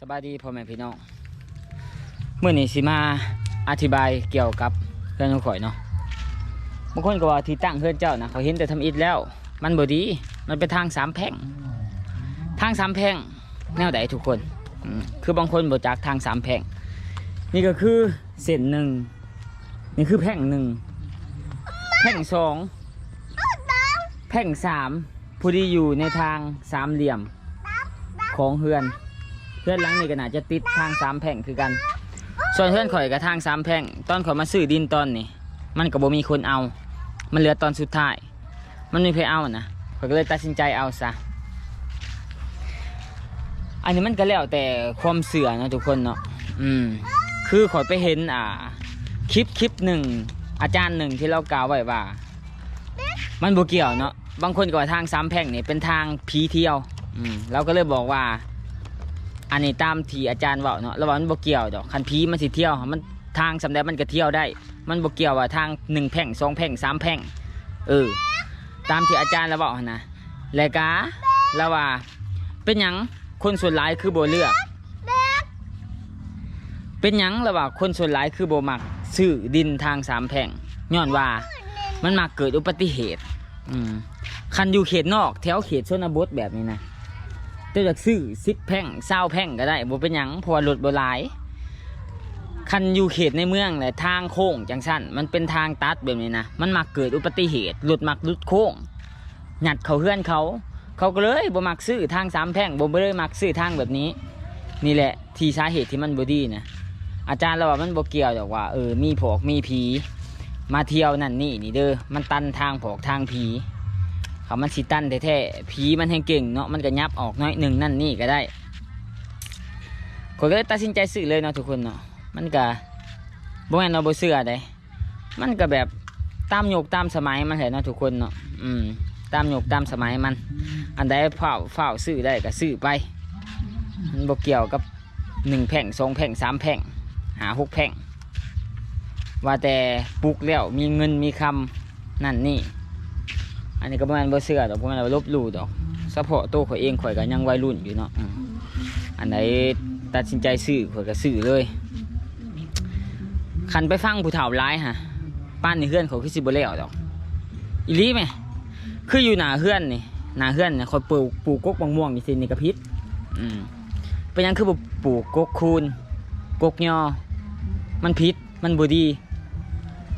สบายดีพ่อแม่พี่น้องเมื่อนี้สิมาอธิบายเกี่ยวกับเรื่องของข่อยเนาะบางคนก็ว่าที่ตั้งเพื่อนเจ้านะเขาเห็นแต่ทำอิฐแล้ว มันบดีมันเป็นทางสามแพร่งทางสามแพร่งแนวใดทุกคนคือบางคนบ่จักทางสามแพร่งนี่ก็คือเส้นหนึ่งนี่คือแพร่งหนึ่งแพร่งสองแพร่งสามผู้ที่อยู่ในทางสามเหลี่ยมของเฮือน เพื่อนหลังนี่ก็น่าจะติดทางสามแพร่งคือกัน ส่วนเพื่อนข่อยกับทางสามแพร่งตอนข่อยมาซื้อดินตอนนี่มันก็บ่มีคนเอา มันเหลือตอนสุดท้าย มันไม่เคยเอานะข่อยก็เลยตัดสินใจเอาซะอันนี้มันก็แล้วแต่ความเสื่อนะทุกคนเนาะอืม คือข่อยไปเห็นอ่า คลิปคลิปหนึ่งอาจารย์หนึ่งที่เรากล่าวไว้ว่า มันบ่เกี่ยวเนาะบางคนก็ว่าทางสามแพร่งนี่เป็นทางผีเที่ยว อืมเราก็เลยบอกว่า อันนี้ตามที่อาจารย์เว่าเนาะแล้วว่ามันบ่เกี่ยวดอกคันผีมันสิเที่ยว มันทางสำแดงมันก็เที่ยวได้ มันบ่เกี่ยวว่าทางหนึ่งแพร่งสองแพร่งสามแพร่งเออ ตามที่อาจารย์เราบอกหั่นนะแล้วก็แล้วว่า เป็นหยังคนส่วนหลายคือบ่เลือก เป็นหยังแล้วว่าคนส่วนหลายคือบ่มักซื้อดินทางสามแพร่งย้อนว่ามันมักเกิดอุบัติเหตุ อืมคันอยู่เขตนอก แถวเขตชนบทแบบนี้นะ เจ้าจะซื้อสิบแพ่งเศร้าแพ่งก็ได้บ่เป็นหยังเพราะว่ารถบ่หลายคันอยู่เขตในเมืองแหละทางโค้งจังสั้นมันเป็นทางตัดแบบนี้นะมันมักเกิดอุบัติเหตุรถมักหลุดโค้งหยัดเขาเฮือนเขา เขาก็เลยบ่มักซื้อทางสามแพ่งบ่เลยมักซื้อทางแบบนี้ นี่แหละที่สาเหตุที่มันบ่ดีนะอาจารย์เราว่ามันบ่เกี่ยวหรอกว่าเออมีผอกมีผีมาเที่ยวนั่นนี่นี่เด้อมันตันทางผอกทางผี เขามันสิตันแท้ๆผีมันแห่งเก่งเนาะมันก็ยับออกน้อยหนึ่งนั่นนี่ก็ได้ก็เลยตัดสินใจซื้อเลยเนาะทุกคนเนาะมันก็บ่แม่นเราบ่เชื่อได้มันก็แบบตามยุคตามสมัยมันแหละเนาะทุกคนเนาะอืมตามยุคตามสมัยมัน อันใดเฝ้าเฝ้าซื้อได้ก็ซื้อไปมันบ่เกี่ยวกับหนึ่งแผงสองแผงสามแผงหาหกแผงว่าแต่ปลูกแล้วมีเงินมีคำนั่นนี่ อันนี้ก็ประมาณบ่เชื่อดอกประมาณว่าลบลู่ดอกเฉพาะตัวข่อยเองข่อยก็ยังวัยรุ่นอยู่เนาะอันไหนตัดสินใจซื้อข่อยก็ซื้อเลยคันไปฟังผู้เฒ่าร้ายฮะป้านในเฮือนเขาคือสิบ่แล้วดอกอีลีไหมคืออยู่หนาเฮือนนี่หนาเฮือนเนี่ยคอยปลูกปลูกกกมะม่วงนี่สินี่กระพิษอืมเป็นยังคือปลูกกกคูนกกยอ มันพิษมันบ่ดี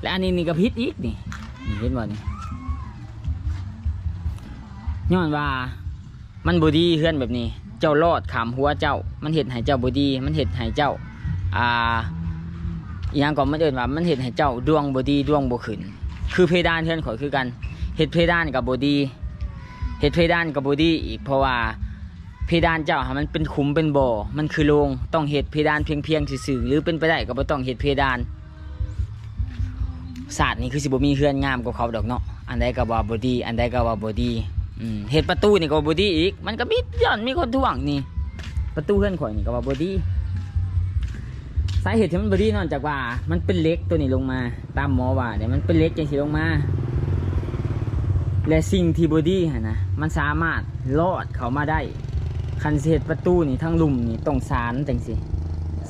และอันนี้นี่กระพิษอีกนี่นี่เห็นบ่นี่ ย้อนว่ามันบ่ดีเฮือนแบบนี้ เจ้ารอดขามหัวเจ้า มันเห็ดให้เจ้าบ่ดี มันเห็ดให้เจ้า อ่าอหยังก็มันเอิ้นว่ามันเห็ดให้เจ้าดวงบ่ดีดวงบ่ขึ้น คือเพดานเฮือนข่อยคือกันเห็ดเพดานกับบดีเห็ดเพดานกับบดีอีกเพราะว่าเพดานเจ้าหามันเป็นขุมเป็นบ่อ มันคือโรงต้องเห็ดเพดานเพียงเพียงๆสื่อหรือเป็นไปได้ก็บ่ต้องเห็ดเพดานศาสตร์นี่คือสิบ่มีเฮือนงามกว่าเขาดอกเนาะอันใดก็ว่าบ่ดี อันใดก็ว่าบ่ดี เห็ดประตูนี่ก็บ่ดีอีก มันก็มีย้อนมีคนท่วงนี่ ประตูเฮือนข่อยนี่ก็ว่าบ่ดีสาเหตุที่มันบ่ดีนอกจากว่า มันเป็นเล็กตัวนี้ลงมา ตามหมอว่าเนี่ยมันเป็นเล็กจังสิลงมา และสิ่งที่บอดี้ฮะนะมันสามารถลอดเขามาได้ คันเศษประตูนี่ทั้งลุมนี่ต้องสารจังสิ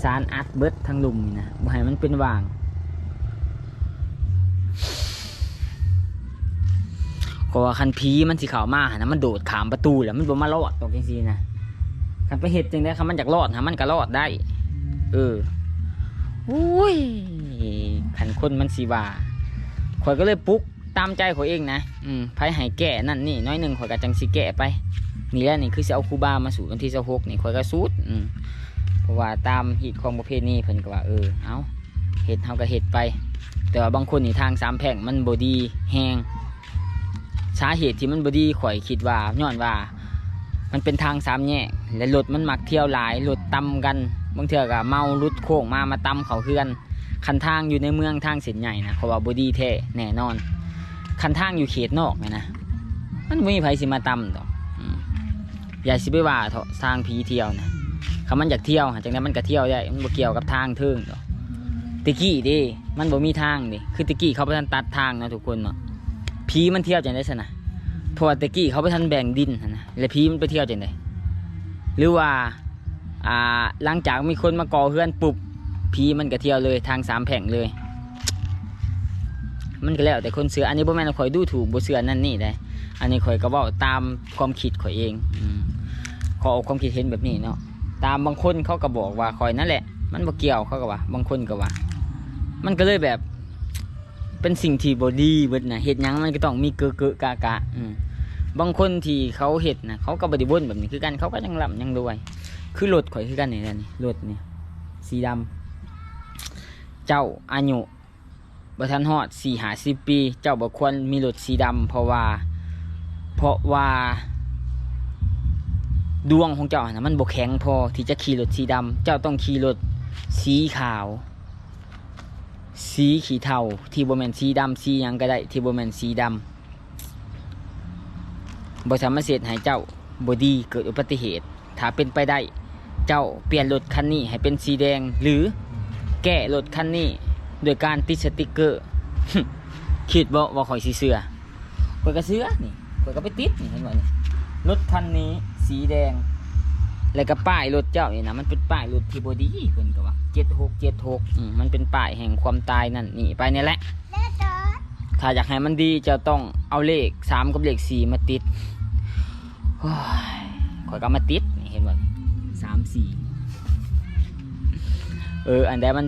สารอัดเบิดทั้งลุมนี่นะบ่ให้มันเป็นวาง ก็ว่าคันผีมันสิเข้ามาหนะมันโดดขามประตูแล้วมันบ่มาลอดตรงจังซี่นะคันไปเฮ็ดจังได๋คันมันอยากรอดหะมันก็รอดได้ เอออุ้ยคันคนมันสิว่าข่อยก็เลยปุ๊กตามใจข่อยเองนะ อืมไผให้แก่นั่นนี่น้อยหนึ่งข่อยก็จังสิแก่ไป นี่แหละนี่คือสิเอาครูบามาสู่วันที่26นี่ข่อยก็สูดอืมเพราะว่าตามฮีตของประเพณีเพิ่นก็ว่าเออ เอาเฮ็ดเฮาก็เฮ็ดไป แต่ว่าบางคนนี่ทางสามแพร่งมันบดีแฮง สาเหตุที่มันบดีข่อยคิดว่าย้อนว่า มันเป็นทางสามแยกและรถมันมักเที่ยวหลายรถต่ำกันบางเทื่อก็เมาลุดโค้งมามาต่ำเขาเฮือน คันทางอยู่ในเมืองทางเส้นใหญ่นะเขาว่าบดีแท้แน่นอน คันทางอยู่เขตนอกเนี่ยนะมันไม่มีไผสิมาตำดอกอย่าสิไปว่าเถอะทางผีเที่ยวนะคำมันอยากเที่ยวหาจังนั้นมันก็เที่ยวได้มันบ่เกี่ยวกับทางเทิงดอกตะกี้ดิมันบ่มีทางดิคือตะกี้เขาไปทันตัดทางนะทุกคนเนาะ ผีมันเที่ยวจังได้สนะเพราะว่าตะกี้เขาไปทันแบ่งดินนะแล้วผีมันไปเที่ยวจังไดหรือว่าอ่าหลังจากมีคนมาก่อเฮือนปุบผีมันก็เที่ยวเลยทางสามแผงเลย มันก็แล้วแต่คนเสืออันนี้บ่แม่นข่อยดูถูกบ่เสือนั่นนี่ได้อันนี้ข่อยก็ว้าตามความคิดข่อยเองขอเอาความคิดเห็นแบบนี้เนาะตามบางคนเขาก็บอกว่าข่อยนั่นแหละ มันบ่เกี่ยวเขาก็ว่า บางคนก็ว่า มันก็เลยแบบ เป็นสิ่งที่บ่ดีเบิดนะเฮ็ดยังมันก็ต้องมีเกอะเกะกะกะบางคนที่เขาเฮ็ดนะเขาก็บ่ได้บ่นแบบนี้คือกันเขาก็ยังร่ำยังรวยคือรถข่อยคือกันนี่แหละนี่รถนี่สีดำเจ้าอายุบ่ทันฮอด4 50ปี เจ้าบควรมีรถสีดำเพราะว่า เพราะว่า ดวงของเจ้านะมันบ่แข็งพอที่จะขี่รถสีดำเจ้าต้องขี่รถสีขาว สีขีเทาที่บ่แมนสีดำสียังก็ได้ที่บ่แมนสีดำบ่สามาเสียให้เจ้าบ่ดีเกิดอุบัติเหตุ ถ้าเป็นไปได้ เจ้าเปลี่ยนรถคันนี้ให้เป็นสีแดง หรือแก้รถคันนี้โดยการติดสติกเกอร์คิดบ่ว่าข่อยสิเสือข่อยก็เสือนี่ข่อยก็ไปติดนี่เห็นบ่นี่รถคันนี้สีแดง แล้วก็ป้ายรถเจ้านี่นะมันเป็นป้ายรถที่บดีเพิ่นก็ว่าเจ็ดหกเจ็ดหกมันเป็นป้ายแห่งความตายนั่นนี่ไปนี่แหละ ถ้าอยากให้มันดีจะต้องเอาเลขสามกับเลขสี่มาติดโอ้ยข่อยก็มาติดเห็นบ่นี่สามสี่เออ อันใดมัน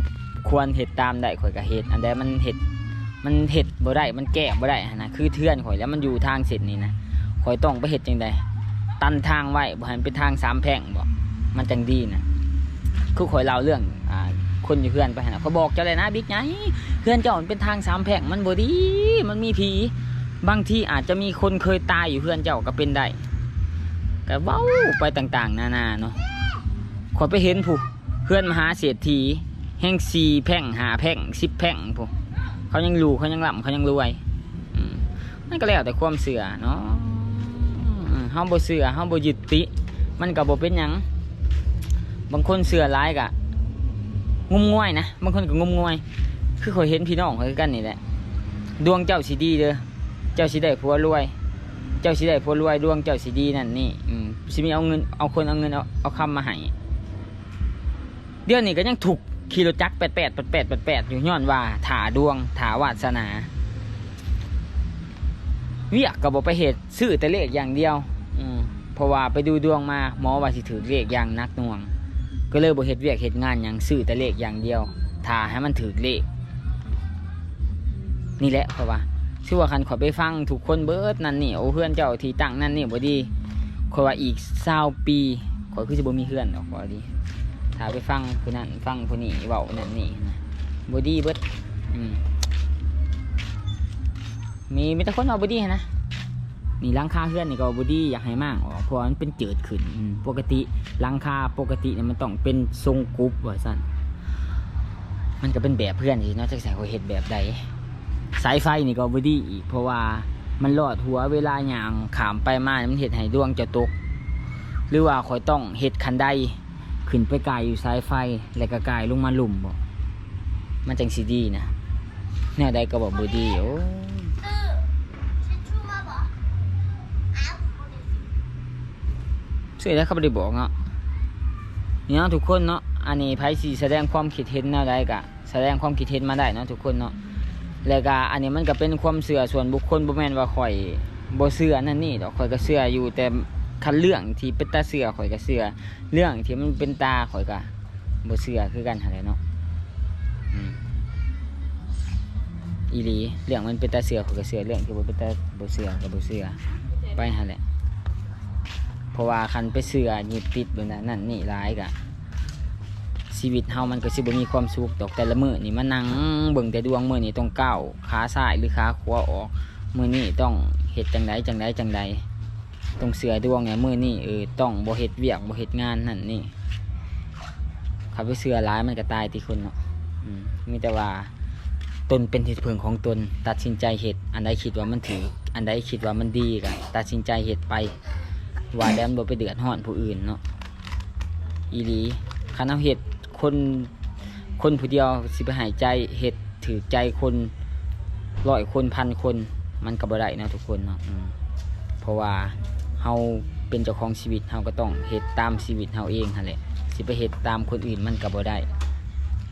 ควรเห็ดตามได้ข่อยก็เห็ดอันใดมันเห็ดมันเห็ดบ่ได้มันแก้บ่ได้นะคือเทื่อนข่อยแล้วมันอยู่ทางเส้นนี้นะข่อยต้องไปเห็ดจังใด ตันทางไว้บ่ให้มันเป็นทางสามแพร่งบ่มันจังดีนะคือข่อยเล่าเรื่องอ่าคนอยู่เพื่อนไปนะเขาบอกเจ้าเลยนะบิ๊กไงเพื่อนเจ้ามันเป็นทางสามแพร่งมันบ่ดี มันมีผีบางที่อาจจะมีคนเคยตายอยู่เพื่อนเจ้าก็เป็นได้ก็เว้าไปต่างๆ นานาเนาะขอไปเห็นผู้เพื่อนมหาเศรษฐีแห่งสี่แพร่งหาแพร่งสิบแพร่งผู้เขายังรู้เขายังร่ำเขายังรวยอืมนั่นก็แล้วแต่ความเสื่อเนาะ เฮาบ่เสือเฮาบ่ยึดติ มันก็บ่เป็นหยังบางคนเสือหลายกะงมงวยนะบางคนก็งมงวย คือข่อยเห็นพี่น้องเขาคือกันนี่แหละดวงเจ้าสิดีเด้อเจ้าสิได้ผัวรวย เจ้าสิได้ผัวรวยดวงเจ้าสิดีนั่นนี่อืมสิมีเอาเงินเอาคนเอาเงินเอาเอาคำมาให้เดี๋ยวนี้ก็ยังถูกขี่รถจักรแปดแปดแปดแปดแปดแปดอยู่ย้อนว่าถาดวงถาวาสนาเวียกก็บอกไปเหตุซื้อแต่เลขอย่างเดียว เพราะว่าไปดูดวงมาหมอว่าสิถือเลขอย่างนักหน่วง ก็เลยบ่เฮ็ดเวียกเฮ็ดงานอย่างซื้อแต่เลขอย่างเดียวถ้าให้มันถือเลข นี่แหละเพราะว่าชื่อว่าคันขอไปฟังถูกคนเบิดนั่นนี่โอ้เพื่อนเจ้าที่ตั้งนั่นนี่บ่ดีขอยว่าอีก20ปีขอยคือสิบ่มีเพื่อนดอกบ่ดีถ้าไปฟังผู้นั้นฟังผู้นี้เว้านั่นนี่นะบ่ดีเบิดอืมมีมีแต่คนเอาบอดี้นะ นี่หลังคาเพื่อนนี่ก็เอาบอดี้อยากให้มากออกเพราะว่ามันเป็นเจิดขึ้นอืมปกติหลังคาปกติเนี่ยมันต้องเป็นทรงกรุ๊ปว่าสั้นมันก็เป็นแบบเพื่อนสิเนาะจะใส่หัวเห็ดแบบใดสายไฟนี่ก็เอาบอดี้อีกเพราะว่ามันลอดหัวเวลาย่างขามไปมามันเห็ดให้ดวงจะตก หรือว่าคอยต้องเห็ดคันใดขึ้นไปกายอยู่สายไฟแล้วก็กายลงมาหลุมบ่มันจังสีดีนะแนวใดก็บอกบอดี้โอ้ ช่วยแล้วเขาไม่ได้บอกเนาะนี่เนาะทุกคนเนาะอันนี้ไพ่สีแสดงความคิดเห็นแนวใดกะแสดงความคิดเห็นมาได้เนาะทุกคนเนาะแล้วก็อันนี้มันก็เป็นความเสื่อส่วนบุคคลบ่แมนว่าข่อยบ่เสื่อนั่นนี่ดอกข่อยก็เสื่ออยู่แต่คันเรื่องที่เป็นตาเสื่อข่อยก็เสื่อเรื่องที่มันเป็นตาข่อยก็บ่เสื่อคือกันหั่นแหละเนาะอีหลีเรื่องมันเป็นตาเสื่อข่อยก็เสื่อเรื่องที่บ่เป็นตาบ่เสื่อก็บ่เสื่อไปหั่นแหละ เพราะว่าคันไปเสือหยิบติดแบบนั้นนั่นนี่ร้ายกะชีวิตเฮามันก็สิบ่มีความสุขดอกแต่ละมื้อนี่มานั่งเบิ่งแต่ดวงมื้อนี่ต้องก้าวขาซ้ายหรือขาขวาออกมื้อนี้ต้องเฮ็ดจังไดจังไดจังไดต้องเสือดวงเนี่ยมื้อนี้เออต้องบ่เฮ็ดเวียกบ่เฮ็ดงานนั่นนี่ขับไปเสือร้ายมันก็ตายที่คนเนาะมีแต่ว่าตนเป็นที่พึ่งของตน ตัดสินใจเฮ็ดอันใดคิดว่ามันถือ อันใดคิดว่ามันดีก็ตัดสินใจเฮ็ดไป ว่าแล้วมันบ่ไปเดือดร้อนผู้อื่นเนาะอีหลีคันเอาเห็ดคนคนผู้เดียวสิไปหายใจเห็ดถือใจคนร้อยคนพันคนมันก็บ่ได้นะทุกคนเนาะเพราะว่าเฮาเป็นเจ้าของชีวิตเฮาก็ต้องเฮ็ดตามชีวิตเฮาเองหั่นแหละสิไปเฮ็ดตามคนอื่นมันก็บ่ได้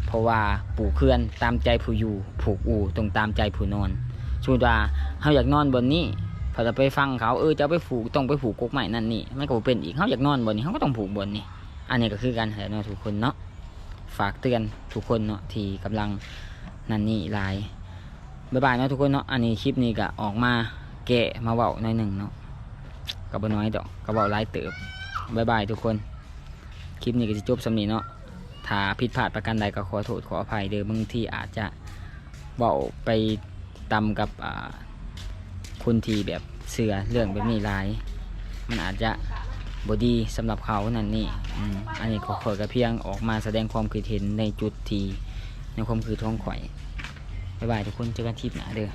เพราะว่าปลูกเคลื่อนตามใจผู้อยู่ผูกอู่ต้องตามใจผู้นอนสมมุติว่าเฮาอยากนอนบนนี้ พอเราไปฟังเขาเออจะไปผูกต้องไปผูกกกใหม่นั่นนี่ไมันก็เป็นอีกเฮาอยากนอนบนนี้เฮาก็ต้องผูกบนนี้อันนี้ก็คือการแห่เนาะทุกคนเนาะฝากเตือนทุกคนเนาะที่กำลังนั่นนี่หลายบ๊ายบายเนาะทุกคนเนาะอันนี้คลิปนี้ก็ออกมาแกะมาเว้าหน่อยหนึ่งเนาะก็บ่น้อยดอกก็เว้าหลายเติบบ๊ายบายทุกคน คลิปนี้ก็จะจบสำนีเนาะถ้าผิดพลาดประการใดก็ขอโทษขออภัยเด้อบางที่อาจจะเบาไปตำกับคนที่แบบ เสือเรื่องแบบนี้หลาย มันอาจจะบดีสำหรับเขานั่นนี่อันนี้ขอขอยกระเพียงออกมาแสดงความคิดเห็นในจุดทีในความคือท้องข่อย บ๊ายบายทุกคนเจอกันทริปหน้าเด้อ